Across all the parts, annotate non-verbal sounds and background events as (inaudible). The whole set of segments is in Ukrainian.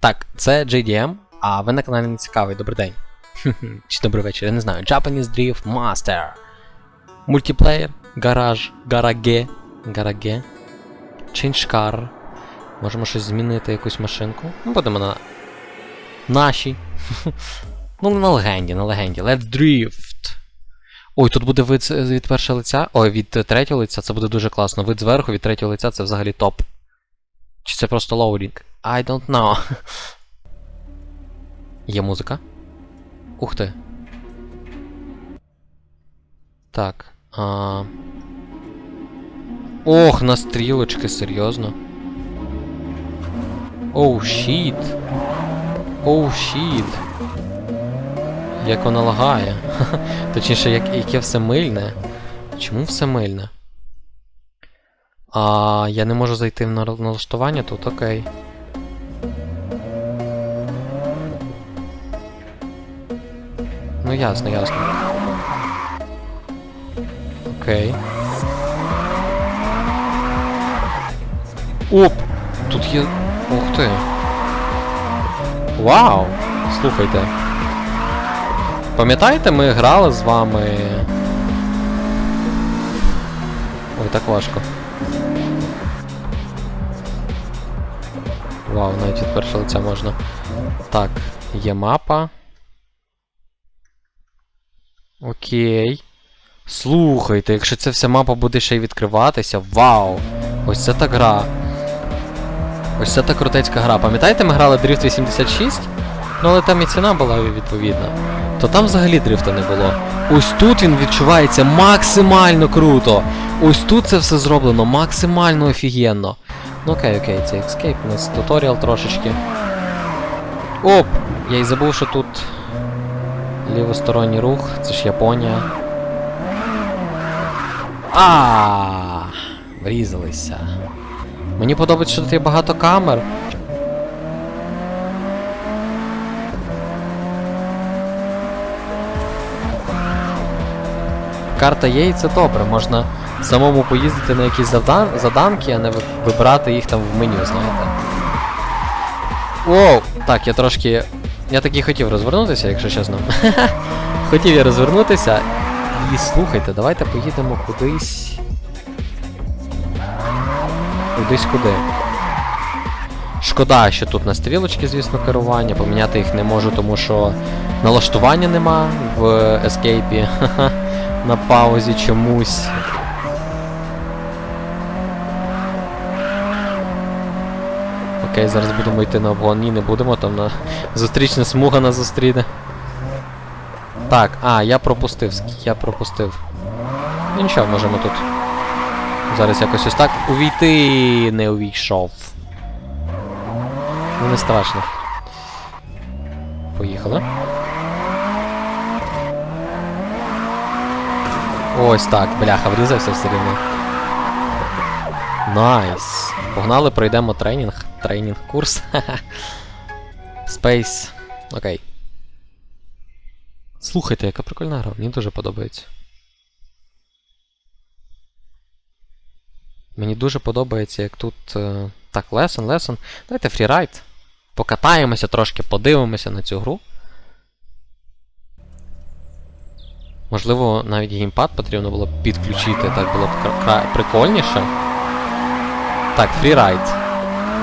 Так, це JDM, а ви на каналі не цікавий. Добрий день. (laughs) Чи добрий вечір, я не знаю. Japanese Drift Master. Мультиплеєр, гараж, гараге, гараге, change. Можемо щось змінити, якусь машинку. Ну, будемо на нашій. (laughs) ну, на легенді, на легенді. Let's drift. Ой, тут буде вид від першого лиця. Ой, від третього лиця, це буде дуже класно. Вид зверху від третього лиця це взагалі топ. Чи це просто лоудінг? I don't know. (laughs) Є музика. Ух ти. Так. А... Ох, на стрілочки, серйозно. Оу, щіт. Оу, щіт. Як вона лагає. (laughs) Точніше, як, яке все мильне. Чому все мильне? А я не можу зайти в налаштування тут, окей. Ну ясно, ясно. Окей. Оп! Тут є. Ух ти. Вау! Слухайте. Пам'ятаєте, ми грали з вами. Ой, так важко. Вау, навіть від першого лиця можна. Так, є мапа. Окей. Слухайте, якщо ця вся мапа буде ще й відкриватися, вау! Ось це так гра. Ось це та крутецька гра. Пам'ятаєте, ми грали Drift 86? Ну, але там і ціна була відповідна. То там взагалі дрифта не було. Ось тут він відчувається максимально круто. Ось тут це все зроблено максимально офігенно. Ну окей, окей, це Escape, у нас туторіал трошечки. Оп! Я й забув, що тут лівосторонній рух, це ж Японія. А, врізалися. Мені подобається, що тут є багато камер. Карта є і це добре, можна самому поїздити на якісь завдан... заданки, а не ви- вибирати їх там в меню, знаєте. Оу! Так, я трошки. Я таки хотів розвернутися, якщо чесно. (laughs) хотів я розвернутися. І слухайте, давайте поїдемо кудись. Кудись куди. Шкода, що тут на стрілочки, звісно, керування. Поміняти їх не можу, тому що налаштування нема в Escape. (laughs) на паузі чомусь. Окей, зараз будемо йти на обгон. Ні, не будемо, там на зустрічна смуга нас зустріне. Так, а, я пропустив, я пропустив. Ну нічого, можемо тут. Зараз якось ось так увійти не увійшов. Ну не страшно. Поїхали. Ось так, бляха, врізався все рівно. Найс. Погнали, пройдемо тренінг. Тренінг курс. (laughs) Space. Окей. Слухайте, яка прикольна гра, мені дуже подобається. Мені дуже подобається, як тут. е, Так, лесон, лесон. Давайте фрірайд. Покатаємося трошки, подивимося на цю гру. Можливо, навіть геймпад потрібно було б підключити, так було б прикольніше. Так, фрірайд.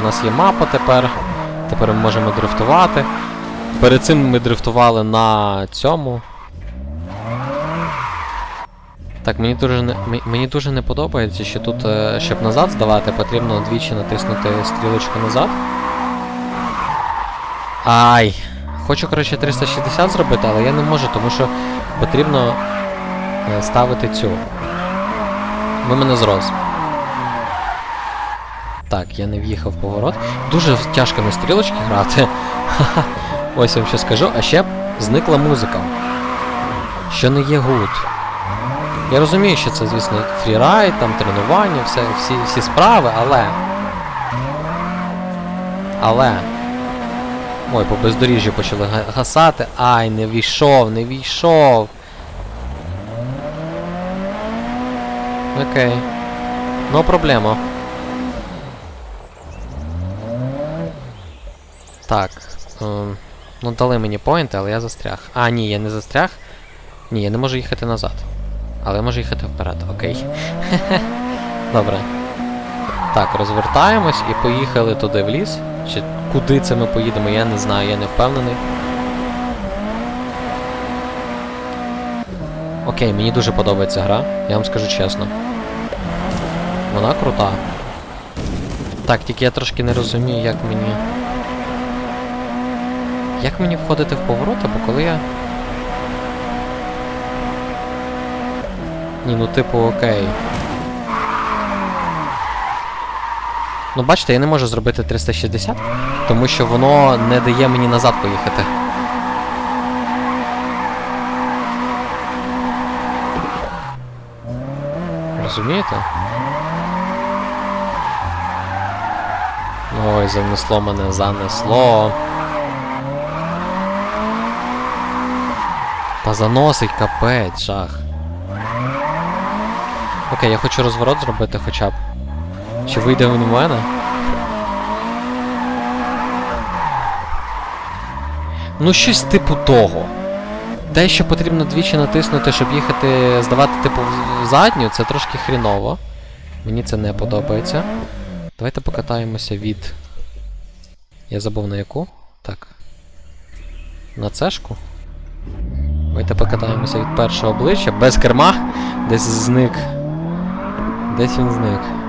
У нас є мапа тепер. Тепер ми можемо дрифтувати. Перед цим ми дрифтували на цьому. Так, мені дуже не, мені дуже не подобається, що тут, е, щоб назад здавати, потрібно двічі натиснути стрілочку назад. Ай! Хочу, коротше, 360 зробити, але я не можу, тому що потрібно е, ставити цю. Ви мене зроз. Так, я не в'їхав в поворот. Дуже тяжко на стрілочки грати. (laughs) Ось я вам що скажу, а ще зникла музика. Що не є гуд. Я розумію, що це, звісно, фрірайд, там тренування, все, всі, всі справи, але. Але. Ой, по бездоріжжю почали гасати. Ай, не війшов, не війшов. Окей. Ну, проблема. Так. е, ну, дали мені поінти, але я застряг. А, ні, я не застряг. Ні, я не можу їхати назад. Але я можу їхати вперед, окей. (laughs) Добре. Так, розвертаємось і поїхали туди в ліс. Чи куди це ми поїдемо, я не знаю, я не впевнений. Окей, мені дуже подобається гра, я вам скажу чесно. Вона крута. Так, тільки я трошки не розумію, як мені. Як мені входити в повороти, бо коли я. Ні, ну типу, окей. Ну, бачите, я не можу зробити 360, тому що воно не дає мені назад поїхати. Розумієте? Ой, занесло мене, занесло. Та заносить капець, жах. Окей, я хочу розворот зробити хоча б. Чи вийде він у мене? Ну, щось типу того. Те, що потрібно двічі натиснути, щоб їхати, здавати, типу, в задню, це трошки хріново. Мені це не подобається. Давайте покатаємося від. Я забув на яку? Так. На цешку. Давайте покатаємося від першого обличчя, без керма. Десь зник. Десь він зник.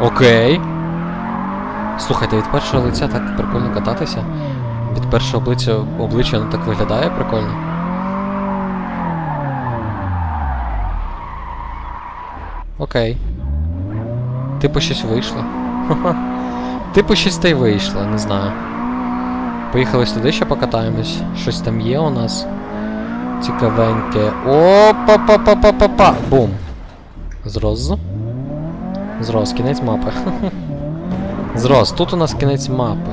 Окей. Слухайте, від першого лиця так прикольно кататися. Від першого обличчя обличчя воно так виглядає прикольно. Окей. Типу щось вийшло. (laughs) Типу щось та й вийшло, не знаю. Поїхали сюди ще покатаємось. Щось там є у нас. Цікавеньке. Опа-па-па-па-па-па! Бум! Зроз. Зроз, кінець мапи. (laughs) Зроз, тут у нас кінець мапи.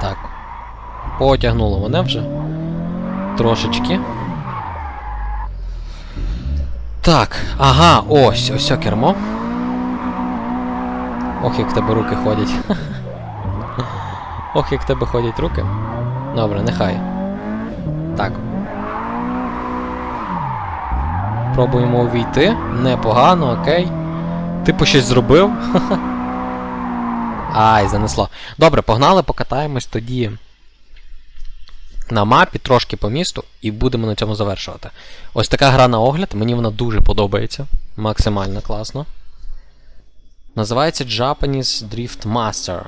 Так. Потягнуло мене вже. Трошечки. Так, ага, ось, ось о кермо. Ох, як в тебе руки ходять. (laughs) Ох, як в тебе ходять руки. Добре, нехай. Так. Пробуємо увійти. Непогано, окей. Типу щось зробив. (laughs) Ай, занесло. Добре, погнали, покатаємось тоді на мапі, трошки по місту, і будемо на цьому завершувати. Ось така гра на огляд, мені вона дуже подобається. Максимально класно. Називається Japanese Drift Master.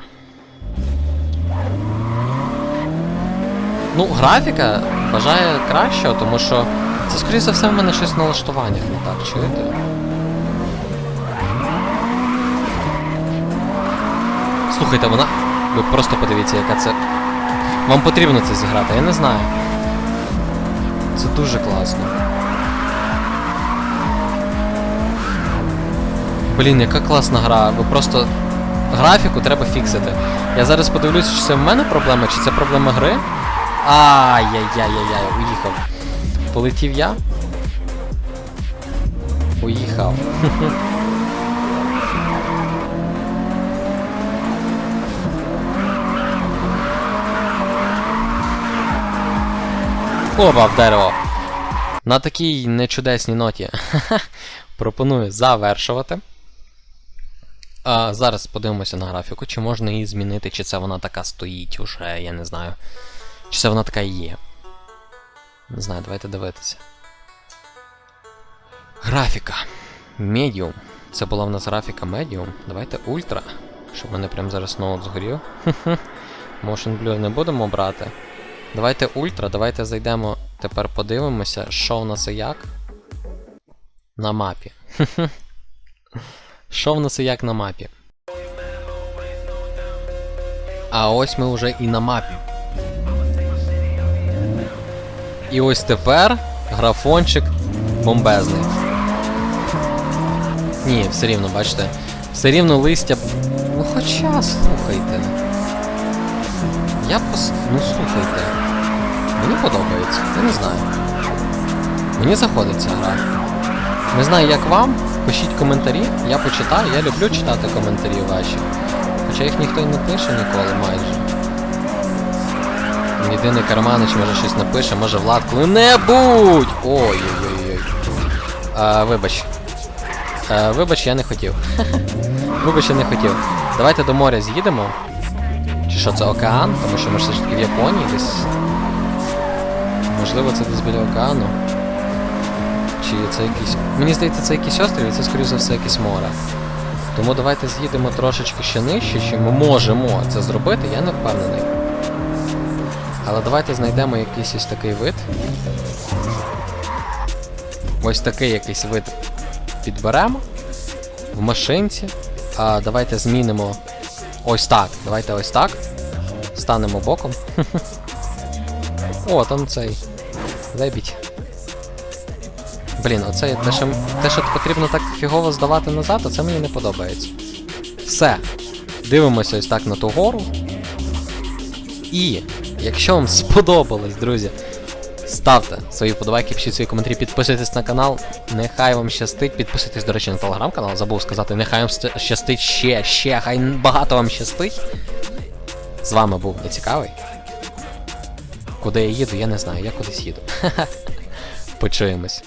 Ну, графіка бажає кращого, тому що це, скоріше за все, в мене щось в налаштуваннях не так, чуєте? Слухайте, вона. Ви просто подивіться, яка це. Вам потрібно це зіграти, я не знаю. Це дуже класно. Блін, яка класна гра. Ви просто. Графіку треба фіксити. Я зараз подивлюся, чи це в мене проблема, чи це проблема гри. Ай-яй-яй-яй-яй, уїхав. Полетів я. Уїхав. Опа, в дерево. На такій нечудесній ноті. (laughs) Пропоную завершувати. А, Зараз подивимося на графіку, чи можна її змінити, чи це вона така стоїть уже, я не знаю. Чи це вона така є. Не знаю, давайте дивитися. Графіка. Medium. Це була в нас графіка Medium. Давайте Ультра. Щоб мене прям зараз ноут згорів. (laughs) Motion Blur не будемо брати. Давайте Ультра, давайте зайдемо. Тепер подивимося, що в нас і як. На мапі. (laughs) Що в нас і як на мапі? А ось ми вже і на мапі. І ось тепер графончик бомбезний. Ні, все рівно, бачите. Все рівно листя. Ну хоча, слухайте. Я пос... Ну слухайте. Мені подобається, я не знаю. Мені заходить ця гра. Не знаю, як вам. Пишіть коментарі, я почитаю, я люблю читати коментарі ваші. Хоча їх ніхто і не пише ніколи майже. Єдиний Карманич може щось напише, може Влад коли-небудь! Ой-ой-ой. А, вибач. А, вибач, я не хотів. (laughs) вибач, я не хотів. Давайте до моря з'їдемо. Чи що це океан? Тому що ми ж все ж таки в Японії десь. Можливо, це десь біля океану. Чи це якийсь. Мені здається, це якийсь острів, і це, скоріше за все, якесь море. Тому давайте з'їдемо трошечки ще нижче, чи ми можемо це зробити, я не впевнений. Але давайте знайдемо якийсь ось такий вид. Ось такий якийсь вид підберемо в машинці. А давайте змінимо ось так. Давайте ось так. Станемо боком. (laughs) О, там цей. Лебідь. Блін, оце те, що, те, що потрібно так фігово здавати назад, оце мені не подобається. Все. Дивимося ось так на ту гору. І якщо вам сподобалось, друзі, ставте свої вподобайки, пишіть свої коментарі, підписуйтесь на канал. Нехай вам щастить. Підписуйтесь, до речі, на телеграм-канал, забув сказати, нехай вам щастить ще, ще, хай багато вам щастить. З вами був нецікавий. Куди я їду, я не знаю, я кудись їду. (laughs) Почуємось.